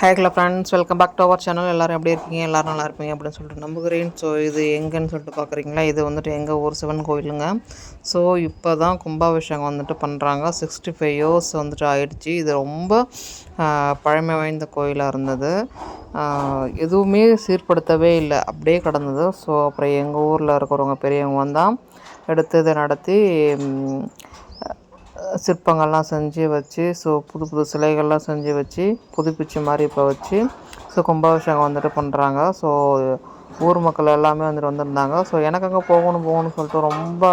ஹேக்ல friends welcome back to our channel எல்லோரும் எப்படி இருக்கீங்க? எல்லோரும் நல்லா இருப்பீங்க அப்படின்னு சொல்லிட்டு நம்புகிறேன். ஸோ இது எங்கேன்னு சொல்லிட்டு பார்க்குறீங்களா? இது வந்துட்டு எங்கள் ஊர் சிவன் கோயிலுங்க ஸோ இப்போ தான் கும்பாபிஷேகம் வந்துட்டு பண்ணுறாங்க சிக்ஸ்டி ஃபைவ் இயர்ஸ் வந்துட்டு ஆயிடுச்சு. இது ரொம்ப பழமை வாய்ந்த கோயிலாக இருந்தது. எதுவுமே சீர்படுத்தவே இல்லை. அப்படியே கிடந்தது. ஸோ அப்புறம் எங்கள் ஊரில் இருக்கிறவங்க பெரியவங்க வந்தால் எடுத்து இதை நடத்தி சிற்பங்கள்லாம் செஞ்சு வச்சு ஸோ புது புது சிலைகள்லாம் செஞ்சு வச்சு புதுப்பிச்ச மாதிரி இப்போ வச்சு ஸோ கும்பாபிஷேகம் வந்துட்டு பண்ணுறாங்க ஸோ ஊர் மக்கள் எல்லாமே வந்துட்டு வந்திருந்தாங்க. ஸோ எனக்கு அங்கே போகணும் போகணும்னு சொல்லிட்டு ரொம்ப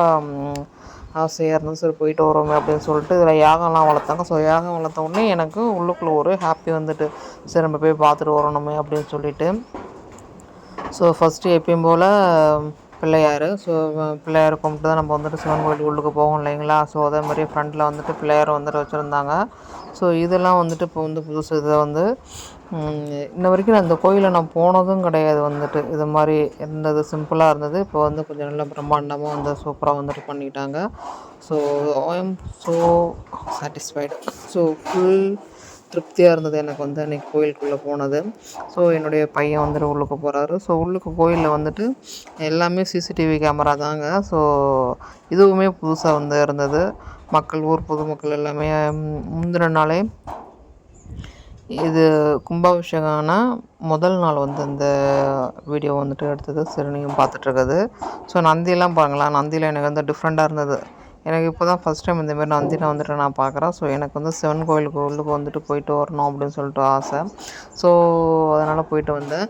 ஆசையாக இருந்தது. சரி போயிட்டு வரோமே அப்படின்னு சொல்லிட்டு இதில் யாகம்லாம் வளர்த்தாங்க. ஸோ யாகம் வளர்த்த உடனே எனக்கு உள்ளுக்குள்ளே ஒரு ஹாப்பி வந்துட்டு சரி நம்ம போய் பார்த்துட்டு வரணுமே அப்படின்னு சொல்லிட்டு. ஸோ ஃபஸ்ட்டு எப்பயும் போல் பிள்ளையார். ஸோ பிள்ளையார் கும்பிட்டு தான் நம்ம வந்துட்டு சிவன் கோயில் உள்ளுக்கு போவோம் இல்லைங்களா? ஸோ அதே மாதிரி ஃப்ரண்ட்டில் வந்துட்டு பிள்ளையார் வந்துட்டு வச்சுருந்தாங்க. ஸோ இதெல்லாம் வந்துட்டு இப்போ வந்து புதுசு. இதை வந்து இன்ன வரைக்கும் நான் இந்த கோயிலில் நான் போனதும் கிடையாது வந்துட்டு. இது மாதிரி இருந்தது சிம்பிளாக இருந்தது. இப்போ வந்து கொஞ்சம் நல்லா பிரம்மாண்டமாக வந்து சூப்பராக வந்துட்டு பண்ணிட்டாங்க. So I am so satisfied so full திருப்தியாக இருந்தது. எனக்கு வந்து அன்றைக்கி கோயிலுக்குள்ளே போனது. ஸோ என்னுடைய பையன் வந்துட்டு உள்ளுக்கு போகிறாரு ஸோ உள்ளுக்கு கோயிலில் வந்துட்டு எல்லாமே சிசிடிவி கேமரா தாங்க. ஸோ இதுவுமே புதுசாக வந்து இருந்தது. மக்கள் ஊர் பொதுமக்கள் எல்லாமே முந்தின நாளே இது கும்பாபிஷேகம்னா முதல் நாள் வந்து இந்த வீடியோ வந்துட்டு எடுத்தது. சிறுனியும் பார்த்துட்ருக்குது ஸோ நந்தியெல்லாம் பாருங்களேன். நந்தியில் எனக்கு வந்து டிஃப்ரெண்ட்டாக இருந்தது. எனக்கு இப்போ தான் ஃபஸ்ட் டைம் இந்தமாரி நந்தினை வந்துட்டு நான் பார்க்குறேன். ஸோ எனக்கு வந்து சிவன் கோயிலுக்கு உள்ளுக்கு வந்துட்டு போயிட்டு வரணும் அப்படின்னு சொல்லிட்டு ஆசை. ஸோ அதனால் போயிட்டு வந்தேன்.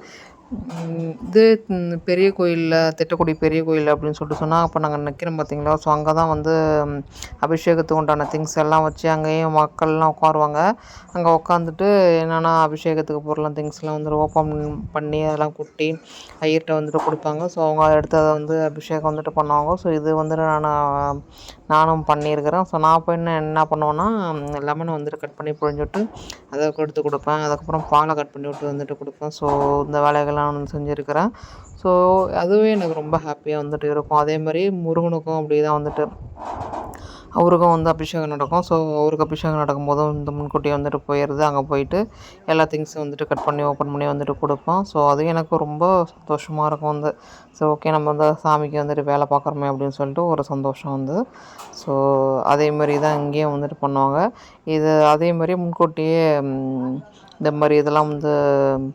இது பெரிய கோயிலில் திட்டக்குடி பெரிய கோயில் அப்படின்னு சொல்லிட்டு சொன்னால் அப்போ நாங்கள் நிற்கிறோம் பார்த்தீங்களா ஸோ அங்கே தான் வந்து அபிஷேகத்துக்கு உண்டான திங்ஸ் எல்லாம் வச்சு அங்கேயும் மக்கள்லாம் உட்காருவாங்க. அங்கே உட்காந்துட்டு என்னென்னா அபிஷேகத்துக்கு பொருளாம் திங்ஸ்லாம் வந்து ஓப்பன் பண்ணி அதெல்லாம் குட்டி ஐயர்கிட்ட வந்துட்டு கொடுப்பாங்க. ஸோ அவங்க அதை எடுத்து அதை வந்து அபிஷேகம் வந்துட்டு பண்ணுவாங்க. ஸோ இது வந்துட்டு நான் நானும் பண்ணியிருக்கிறேன். ஸோ நான் போய் என்ன என்ன பண்ணுவேன்னா லெமனை வந்துட்டு கட் பண்ணி புழிஞ்சுட்டு அதை கொடுத்து கொடுப்பேன். அதுக்கப்புறம் பாலை கட் பண்ணி விட்டு வந்துட்டு கொடுப்பேன். ஸோ இந்த வேலைகள்லாம் நான் செஞ்சுருக்கிறேன். ஸோ அதுவே எனக்கு ரொம்ப ஹாப்பியாக வந்துட்டு இருக்கும். அதே மாதிரி முருகனுக்கும் அப்படி தான் வந்துட்டு. அவருக்கும் வந்து அபிஷேகம் நடக்கும். ஸோ அவருக்கு அபிஷேகம் நடக்கும்போதும் இந்த முன்கூட்டியே வந்துட்டு போயிடுது அங்கே போயிட்டு எல்லா திங்ஸும் வந்துட்டு கட் பண்ணி ஓப்பன் பண்ணி வந்துட்டு கொடுப்போம். ஸோ அது எனக்கு ரொம்ப சந்தோஷமாக இருக்கும் வந்து. ஸோ ஓகே நம்ம வந்து சாமிக்கு வந்துட்டு வேலை பார்க்குறோமே அப்படின்னு சொல்லிட்டு ஒரு சந்தோஷம் வந்து. ஸோ அதே மாதிரி தான் இங்கேயும் வந்துட்டு பண்ணுவாங்க. இது அதே மாதிரி முன்கூட்டியே இந்த மாதிரி இதெல்லாம் வந்து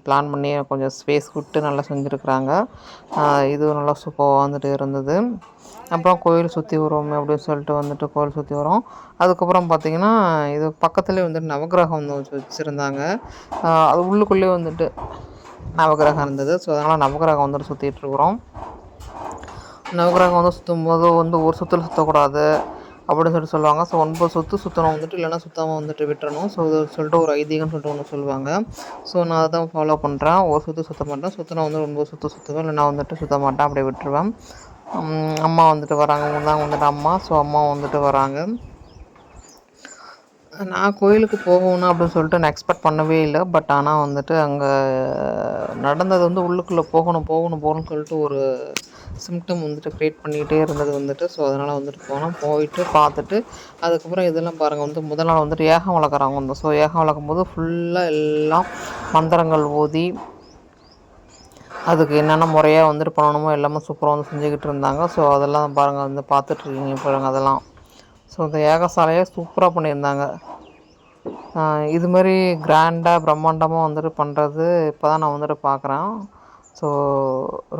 பிளான் பண்ணி கொஞ்சம் ஸ்பேஸ் விட்டு நல்லா செஞ்சுருக்குறாங்க. இது நல்லா சூப்பராக வந்துட்டு இருந்தது. அப்புறம் கோயில் சுற்றி வருவோமே அப்படின்னு சொல்லிட்டு வந்துட்டு கோயில் சுற்றி வரோம். அதுக்கப்புறம் பார்த்திங்கன்னா இது பக்கத்துலேயே வந்துட்டு நவகிரகம் வந்து வச்சுருந்தாங்க. அது உள்ளுக்குள்ளேயே வந்துட்டு நவகிரகம் இருந்தது. ஸோ அதனால் நவகிரகம் வந்துட்டு சுற்றிட்டுருக்குறோம் நவகிரகம் வந்து சுற்றும் போது வந்து ஒரு சுற்றில் சுற்றக்கூடாது அப்படின்னு சொல்லிட்டு சொல்லுவாங்க. ஸோ ஒன்பது சொத்து சுற்றணும் வந்துட்டு இல்லைனா சுத்தமாக வந்துட்டு விட்டுறணும். ஸோ சொல்லிட்டு ஒரு ஐதீகம்னு சொல்லிட்டு ஒன்று சொல்லுவாங்க. ஸோ நான் அதை தான் ஃபாலோ பண்ணுறேன் ஒரு சுற்று சுற்ற மாட்டேன். சுற்றினா வந்து ஒன்பது சுற்று சுற்றுவேன் நான் வந்துட்டு சுற்ற மாட்டேன். அப்படியே விட்டுருவேன். அம்மா வந்துட்டு வராங்க. இவங்க தான் வந்துட்டு அம்மா. ஸோ அம்மா வந்துட்டு வராங்க. நான் கோயிலுக்கு போகணும் அப்படின்னு சொல்லிட்டு நான் எக்ஸ்பெக்ட் பண்ணவே இல்லை. பட் ஆனால் வந்துட்டு அங்கே நடந்தது வந்து உள்ளுக்குள்ளே போகணும் போகணும் போகணும்னு சொல்லிட்டு ஒரு சிம்டம் வந்துட்டு க்ரியேட் பண்ணிகிட்டே இருந்தது வந்துட்டு. ஸோ அதனால் வந்துட்டு போனோம். போயிட்டு பார்த்துட்டு அதுக்கப்புறம் இதெல்லாம் பாருங்கள் வந்து முதல் நாள் வந்துட்டு ஏகம் வளர்க்குறாங்க வந்து. ஸோ ஏகம் வளர்க்கும் போது ஃபுல்லாக எல்லாம் மந்திரங்கள் ஓதி அதுக்கு என்னென்ன முறையாக வந்துட்டு பண்ணணுமோ எல்லாமே சூப்பராக வந்து செஞ்சுக்கிட்டு இருந்தாங்க. ஸோ அதெல்லாம் பாருங்கள் வந்து பார்த்துட்ருக்கீங்க பாருங்கள் அதெல்லாம். ஸோ இந்த ஏகசாலையை சூப்பராக பண்ணியிருந்தாங்க. இது மாதிரி கிராண்டாக பிரம்மாண்டமாக வந்துட்டு பண்ணுறது இப்போ தான் நான் வந்துட்டு பார்க்குறேன். ஸோ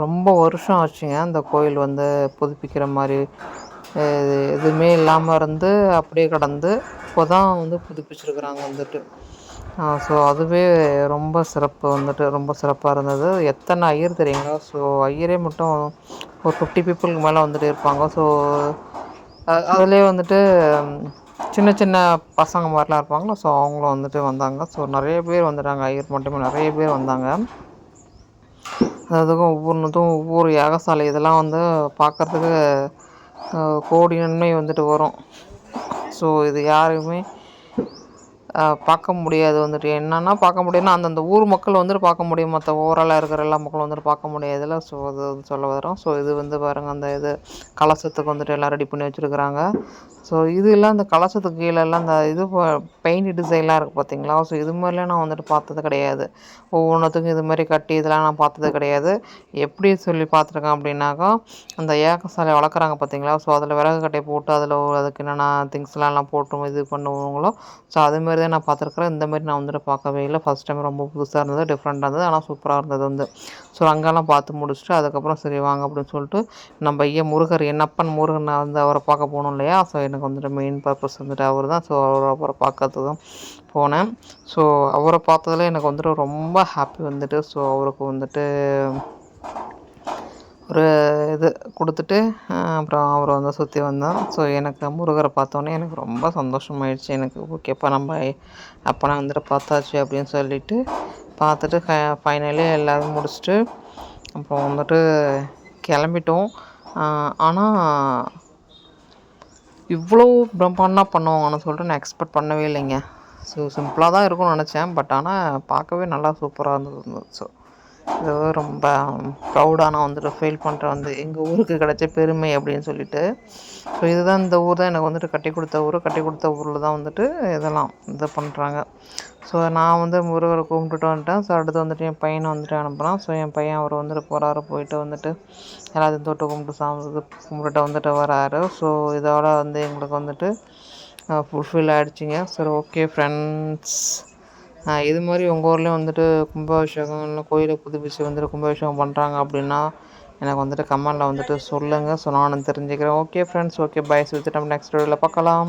ரொம்ப வருஷம் ஆச்சுங்க. அந்த கோயில் வந்து புதுப்பிக்கிற மாதிரி எதுவுமே இல்லாமல் இருந்து அப்படியே கடந்து இப்போ தான் வந்து புதுப்பிச்சிருக்கிறாங்க வந்துட்டு. ஸோ அதுவே ரொம்ப சிறப்பு வந்துட்டு ரொம்ப சிறப்பாக இருந்தது. எத்தனை ஐயர் தெரியுங்களா? ஸோ ஐயரே மட்டும் ஒரு ஃபிஃப்டி பீப்புளுக்கு மேலே வந்துட்டு இருப்பாங்க. ஸோ அதிலே வந்துட்டு சின்ன சின்ன பசங்க மாதிரிலாம் இருப்பாங்களோ? ஸோ அவங்களும் வந்துட்டு வந்தாங்க. ஸோ நிறைய பேர் வந்துட்டாங்க. ஐயர் மட்டுமே நிறைய பேர் வந்தாங்க. அதுக்கும் ஒவ்வொன்றுத்தும் ஒவ்வொரு யாகசாலை இதெல்லாம் வந்து பார்க்குறதுக்கு கோடி நன்மை வந்துட்டு வரும். ஸோ இது யாருமே பார்க்க முடியாது வந்துட்டு. என்னன்னா பார்க்க முடியும்னா அந்தந்த ஊர் மக்கள் வந்துட்டு பார்க்க முடியும். மற்ற ஓவராலாக இருக்கிற எல்லா மக்களும் வந்துட்டு பார்க்க முடியாதுல ஸோ அது வந்து சொல்ல வரோம் ஸோ இது வந்து பாருங்கள் அந்த இது கலசத்துக்கு வந்துட்டு எல்லாம் ரெடி பண்ணி வச்சுருக்குறாங்க. ஸோ இது எல்லாம் அந்த கலசத்துக்கு கீழே எல்லாம் அந்த இது பெயிண்ட் டிசைன்லாம் இருக்குது பார்த்தீங்களா ஸோ இது மாதிரிலாம் நான் வந்துட்டு பார்த்தது கிடையாது. ஒவ்வொன்றுத்துக்கும் இது மாதிரி கட்டி இதெல்லாம் நான் பார்த்தது கிடையாது. எப்படி சொல்லி பார்த்துருக்கேன் அப்படின்னாக்கா அந்த ஏக்கசாலை வளர்க்குறாங்க பார்த்தீங்களா ஸோ அதில் விறகு கட்டை போட்டு அதில் அதுக்கு என்னென்ன திங்ஸ்லாம் எல்லாம் போட்டு இது பண்ணுவாங்களோ ஸோ அதுமாரி தான் நான் பார்த்துருக்குறேன். இந்த மாதிரி நான் வந்துட்டு பார்க்கவே இல்லை. ஃபஸ்ட் டைம் ரொம்ப புதுசாக இருந்தது டிஃப்ரெண்ட்டாக இருந்தது. ஆனால் சூப்பராக இருந்தது வந்து. ஸோ அங்கெல்லாம் பார்த்து முடிச்சுட்டு அதுக்கப்புறம் சரி வாங்க அப்படின்னு சொல்லிட்டு நம்ம ஐயா முருகர் என்னப்பன் முருகன் வந்து அவரை பார்க்க போகணும் இல்லையா? ஸோ எனக்கு வந்துட்டு மெயின் பர்பஸ் வந்துட்டு அவர் தான். ஸோ அவரை அவரை பார்க்கறதுக்கு போனேன். ஸோ அவரை பார்த்ததுல எனக்கு வந்துட்டு ரொம்ப ஹாப்பி வந்துட்டு. ஸோ அவருக்கு வந்துட்டு ஒரு இது கொடுத்துட்டு அப்புறம் அவரை வந்து சுற்றி வந்தோம் ஸோ எனக்கு முருகரை பார்த்தோன்னே எனக்கு ரொம்ப சந்தோஷமாயிடுச்சு. எனக்கு ஓகேப்பா நம்ம அப்போனா வந்துட்டு பார்த்தாச்சு அப்படின்னு சொல்லிட்டு பார்த்துட்டு ஃபைனலி எல்லோரும் முடிச்சுட்டு அப்புறம் வந்துட்டு கிளம்பிட்டோம். ஆனால் இவ்வளோ பிரம்மாண்டமாக பண்ணுவாங்கன்னு சொல்லிட்டு நான் எக்ஸ்பெக்ட் பண்ணவே இல்லைங்க. ஸோ சிம்பிளாக தான் இருக்கும்னு நினச்சேன். பட் ஆனால் பார்க்கவே நல்லா சூப்பராக இருந்தது ஸோ இது ரொம்ப ப்ரௌடாக நான் வந்துட்டு ஃபீல் பண்ணுறேன் வந்து எங்கள் ஊருக்கு கிடைச்ச பெருமை அப்படின்னு சொல்லிட்டு. ஸோ இதுதான் இந்த ஊர் தான் எனக்கு வந்துட்டு கட்டி கொடுத்த ஊர். கட்டி கொடுத்த ஊரில் தான் வந்துட்டு இதெல்லாம் இது பண்ணுறாங்க ஸோ நான் வந்து முருகரை கும்பிட்டுட்டு வந்துட்டேன். ஸோ அடுத்து வந்துட்டு என் பையனை வந்துட்டு அனுப்புகிறான் ஸோ என் பையன் அவர் வந்துட்டு போகிறாரு போயிட்டு வந்துட்டு எல்லாத்தையும் தொட்டு கும்பிட்டு சாமி கும்பிட்டுட்டு வந்துட்டு வராரு. ஸோ இதோட வந்து எங்களுக்கு வந்துட்டு ஃபுல்ஃபில் ஆகிடுச்சிங்க சரி ஓகே ஃப்ரெண்ட்ஸ் இது மாதிரி உங்கள் ஊர்லேயும் வந்துட்டு கும்பாபிஷேகம் இல்லை கோயிலை புதுப்பிச்சு வந்துட்டு கும்பாபிஷேகம் பண்ணுறாங்க அப்படின்னா எனக்கு வந்துட்டு கமெண்டில் வந்துட்டு சொல்லுங்கள் ஸோ நானும் தெரிஞ்சுக்கிறேன். ஓகே ஃப்ரெண்ட்ஸ் ஓகே பை சுற்றி நம்ம நெக்ஸ்ட் வீடியோவில் பார்க்கலாம்.